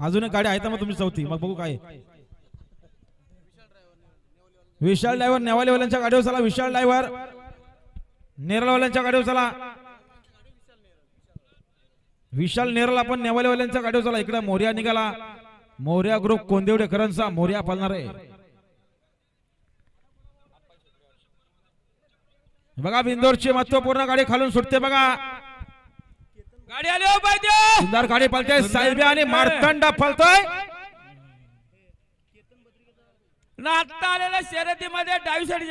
अजून एक गाडी आहे तर मग तुमची चौथी. मग बघू काय विशाल ड्रायव्हर नेवालेवाल्यांच्या गाडीवर चला. विशाल ड्रायव्हर नेरळवाल्यांच्या गाडीवर चला. विशाल नेरल आपण नेवालेवाल्यांच्या गाडीवर चला. इकडे मोर्या निघाला. मोर्या ग्रुप कोंदेवडेकरांचा मोर्या पालणार आहे. बघा बिंदोरची महत्त्वपूर्ण गाडी खालून सुटते बघा. गाडी आली हो पाहिजे सुंदर गाडी पळते साहेबी आणि मार्तंडा पळतोय ना आता आलेल्या शर्यतीमध्ये डावी साईड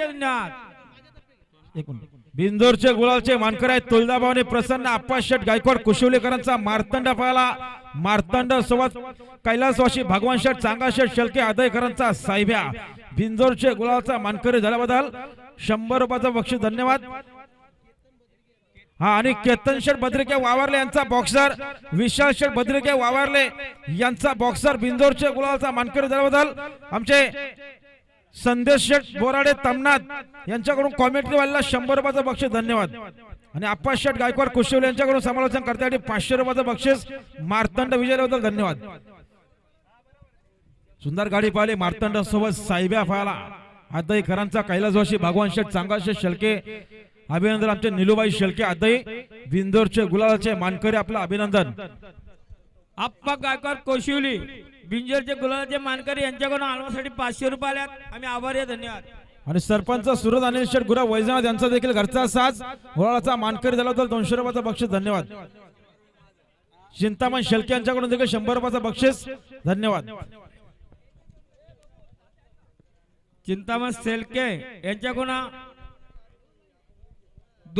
एक मिनिट. बिंदोरचे गुलालचे मानकर आहेत तुळजाभाऊ आणि प्रसन्न आप्पा शेठ गायकवाड कुशिवलेकरांचा मार्तंड पाहिला. मार्तंड सोबत कैलासवाशी भगवान शेठ चांगा शेठ शेळके आदयकरांचा साहेब्या बिंदोरचे गुलालचा मानकरी झाल्याबद्दल शंभर रुपयाचं बक्षीस धन्यवाद. हा आणि केतन शेठ बद्रिके वावरले यांचा बॉक्सर विशाल शेठ बद्रिके वावरले यांचा बॉक्सर बिंदोरचे गुलालचा मानकरी दरबदल आमचे संदेश शेठ बोराडे तमनाथ यांच्याकडून कॉमेंट्री वाल्याला शंभर रुपयाचं बक्षीस. धन्यवाद. आणि आप्पा शेठ गायकवाड कुशिवले यांच्याकडून समालोचन करण्यासाठी पाचशे रुपयाचं बक्षीस. मार्तंड विजयाबद्दल धन्यवाद. सुंदर गाडी पाहिली मार्तंड सोबत साहेब्या पाहिला आदई कैलास जोशी भगवान शेठ चांगा शेठ शेळके अभिनंदन आमचे निलुबाई शेळके आदई बिंदोरचे गुलाबाचे मानकरी आपलं अभिनंदन. आप्पा गायकवाड कोशिवली बिंजरचे गुलाबाचे मानकरी यांच्याकडून आलमासाठी पाचशे रुपये आल्यात. आम्ही आभारी धन्यवाद. आणि सरपंच सुरत अनिल शेठ गुरा वैजनाथ यांचा देखील घरचा साज होळाचा मानकरी झाला तर दोनशे रुपयाचा बक्षीस धन्यवाद. चिंतामण शेळके यांच्याकडून देखील शंभर रुपयाचा बक्षीस धन्यवाद. चिंतामण सेलके यांच्याकडून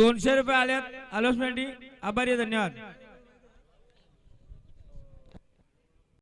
दोनशे रुपये आल्यात अलॉसमेंट आभारी धन्यवाद.